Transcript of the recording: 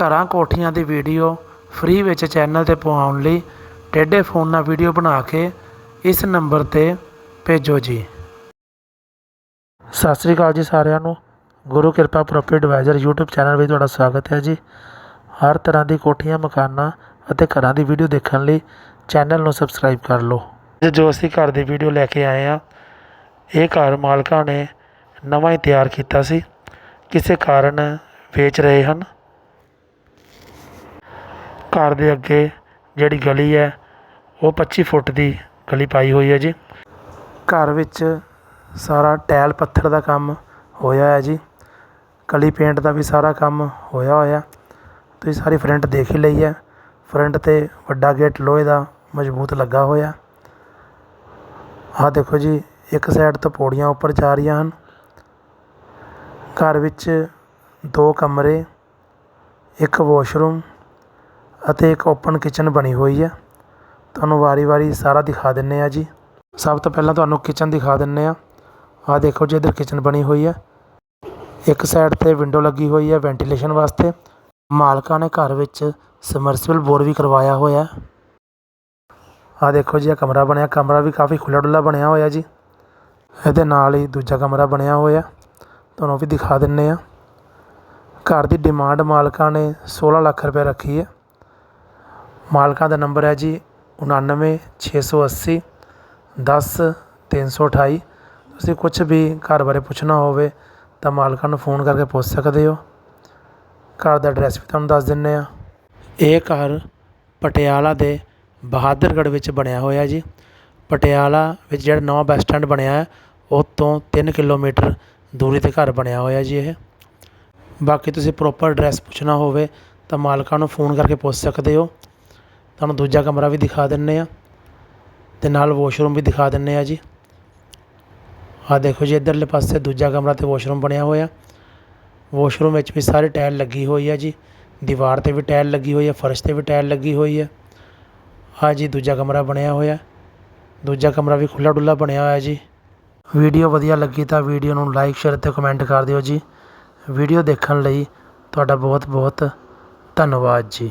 ਘਰਾਂ ਕੋਠੀਆਂ ਦੀ ਵੀਡੀਓ ਫ੍ਰੀ ਵਿੱਚ ਚੈਨਲ 'ਤੇ ਪਵਾਉਣ ਲਈ ਟੇਢੇ ਫੋਨ ਨਾਲ ਵੀਡੀਓ ਬਣਾ ਕੇ ਇਸ ਨੰਬਰ 'ਤੇ ਭੇਜੋ ਜੀ। ਸਤਿ ਸ੍ਰੀ ਅਕਾਲ ਜੀ ਸਾਰਿਆਂ ਨੂੰ। ਗੁਰੂ ਕਿਰਪਾ ਪ੍ਰੋਪਰਟੀ ਐਡਵਾਈਜ਼ਰ YouTube ਚੈਨਲ ਵਿੱਚ ਤੁਹਾਡਾ ਸਵਾਗਤ ਹੈ ਜੀ। ਹਰ ਤਰ੍ਹਾਂ ਦੀ ਕੋਠੀਆਂ, ਮਕਾਨਾਂ ਅਤੇ ਘਰਾਂ ਦੀ ਵੀਡੀਓ ਦੇਖਣ ਲਈ ਚੈਨਲ ਨੂੰ ਸਬਸਕ੍ਰਾਈਬ ਕਰ ਲਓ। ਅੱਜ ਜੋ ਅਸੀਂ ਘਰ ਦੀ ਵੀਡੀਓ ਲੈ ਕੇ ਆਏ ਆ, ਇਹ ਘਰ ਮਾਲਕਾਂ ਨੇ ਨਵਾਂ ਹੀ ਤਿਆਰ ਕੀਤਾ ਸੀ। ਕਿਸੇ ਕਾਰਨ ਵੇਚ ਰਹੇ ਹਨ। ਘਰ ਦੇ ਅੱਗੇ ਜਿਹੜੀ ਗਲੀ ਹੈ, ਉਹ 25 ਫੁੱਟ ਦੀ ਗਲੀ ਪਾਈ ਹੋਈ ਹੈ ਜੀ। ਘਰ ਵਿੱਚ ਸਾਰਾ ਟੈਲ ਪੱਥਰ ਦਾ ਕੰਮ ਹੋਇਆ ਹੈ ਜੀ। ਕਲੀ ਪੇਂਟ ਦਾ ਵੀ ਸਾਰਾ ਕੰਮ ਹੋਇਆ ਹੋਇਆ। ਤੁਸੀਂ ਸਾਰੀ ਫਰੰਟ ਦੇਖ ਹੀ ਲਈ ਹੈ। ਫਰੰਟ ਤੇ ਵੱਡਾ ਗੇਟ ਲੋਹੇ ਦਾ ਮਜ਼ਬੂਤ ਲੱਗਾ ਹੋਇਆ। ਆਹ ਦੇਖੋ ਜੀ, ਇੱਕ ਸਾਈਡ ਤੋਂ ਪੌੜੀਆਂ ਉੱਪਰ ਜਾ ਰਹੀਆਂ ਹਨ। ਘਰ ਵਿੱਚ ਦੋ ਕਮਰੇ, ਇੱਕ ਵਾਸ਼ਰੂਮ ਅਤੇ ਇੱਕ ਓਪਨ ਕਿਚਨ ਬਣੀ ਹੋਈ ਹੈ ਤੁਹਾਨੂੰ ਵਾਰੀ-ਵਾਰੀ ਸਾਰਾ ਦਿਖਾ ਦਿੰਦੇ ਹਾਂ ਜੀ। ਸਭ ਤੋਂ ਪਹਿਲਾਂ ਤੁਹਾਨੂੰ ਕਿਚਨ ਦਿਖਾ ਦਿੰਦੇ ਹਾਂ ਆਹ ਦੇਖੋ ਜੀ ਇੱਧਰ ਕਿਚਨ ਬਣੀ ਹੋਈ ਹੈ ਇੱਕ ਸਾਈਡ ਤੇ ਵਿੰਡੋ ਲੱਗੀ ਹੋਈ ਹੈ ਵੈਂਟੀਲੇਸ਼ਨ ਵਾਸਤੇ। ਮਾਲਕਾਂ ਨੇ ਘਰ ਵਿੱਚ ਸਮਰਸੀਬਲ ਬੋਰ ਵੀ ਕਰਵਾਇਆ ਹੋਇਆ। ਹੈ ਆਹ ਦੇਖੋ ਜੀ ਇਹ ਕਮਰਾ ਬਣਿਆ। ਕਮਰਾ ਵੀ ਕਾਫੀ ਖੁੱਲ੍ਹਾ ਡੁੱਲਾ ਬਣਿਆ ਹੋਇਆ ਜੀ। ਇਹਦੇ ਨਾਲ ਹੀ ਦੂਜਾ ਕਮਰਾ ਬਣਿਆ ਹੋਇਆ। ਤੁਹਾਨੂੰ ਉਹ ਵੀ ਦਿਖਾ ਦਿੰਨੇ ਆ। ਘਰ ਦੀ ਡਿਮਾਂਡ ਮਾਲਕਾਂ ਨੇ 16 ਲੱਖ ਰੁਪਏ ਰੱਖੀ ਹੈ ਮਾਲਕਾਂ ਦਾ ਨੰਬਰ ਹੈ ਜੀ 99680 10 328 ਤੁਸੀਂ ਕੁਛ ਵੀ ਘਰ ਬਾਰੇ ਪੁੱਛਣਾ ਹੋਵੇ ਤਾਂ ਮਾਲਕਾਂ ਨੂੰ ਫੋਨ ਕਰਕੇ ਪੁੱਛ ਸਕਦੇ ਹੋ। ਘਰ ਦਾ ਐਡਰੈਸ ਵੀ ਤੁਹਾਨੂੰ ਦੱਸ ਦਿੰਦੇ ਹਾਂ ਇਹ ਘਰ ਪਟਿਆਲਾ ਦੇ ਬਹਾਦਰਗੜ੍ਹ ਵਿੱਚ ਬਣਿਆ ਹੋਇਆ ਜੀ। ਪਟਿਆਲਾ ਵਿੱਚ ਜਿਹੜਾ ਨਵਾਂ ਬੱਸ ਸਟੈਂਡ ਬਣਿਆ ਹੈ ਉਹ ਤੋਂ 3 ਕਿਲੋਮੀਟਰ ਦੂਰੀ ਤੇ ਘਰ ਬਣਿਆ ਹੋਇਆ ਜੀ ਇਹ। ਬਾਕੀ ਤੁਸੀਂ ਪ੍ਰੋਪਰ ਐਡਰੈਸ ਪੁੱਛਣਾ ਹੋਵੇ ਤਾਂ ਮਾਲਕਾਂ ਨੂੰ ਫੋਨ ਕਰਕੇ ਪੁੱਛ ਸਕਦੇ ਹੋ। ਤੁਹਾਨੂੰ ਦੂਜਾ ਕਮਰਾ ਵੀ ਦਿਖਾ ਦਿੰਦੇ ਹਾਂ ਅਤੇ ਨਾਲ ਵਾਸ਼ਰੂਮ ਵੀ ਦਿਖਾ ਦਿੰਦੇ ਹਾਂ ਜੀ। ਆਹ ਦੇਖੋ ਜੀ, ਇੱਧਰਲੇ ਪਾਸੇ ਦੂਜਾ ਕਮਰਾ ਤੇ ਵਾਸ਼ਰੂਮ ਬਣਿਆ ਹੋਇਆ। ਵਾਸ਼ਰੂਮ ਵਿੱਚ ਵੀ ਸਾਰੇ ਟਾਇਲ ਲੱਗੀ ਹੋਈ ਹੈ ਜੀ। ਦੀਵਾਰ ਤੇ ਵੀ ਟਾਇਲ ਲੱਗੀ ਹੋਈ ਹੈ ਫਰਸ਼ ਤੇ ਵੀ ਟਾਇਲ ਲੱਗੀ ਹੋਈ ਹੈ ਆਹ ਜੀ, ਦੂਜਾ ਕਮਰਾ ਬਣਿਆ ਹੋਇਆ। ਦੂਜਾ ਕਮਰਾ ਵੀ ਖੁੱਲਾ ਡੁੱਲਾ ਬਣਿਆ ਹੋਇਆ ਜੀ। ਵੀਡੀਓ ਵਧੀਆ ਲੱਗੀ ਤਾਂ ਵੀਡੀਓ ਨੂੰ ਲਾਈਕ ਸ਼ੇਅਰ ਤੇ ਕਮੈਂਟ ਕਰ ਦਿਓ ਜੀ। ਵੀਡੀਓ ਦੇਖਣ ਲਈ ਤੁਹਾਡਾ ਬਹੁਤ ਬਹੁਤ ਧੰਨਵਾਦ ਜੀ।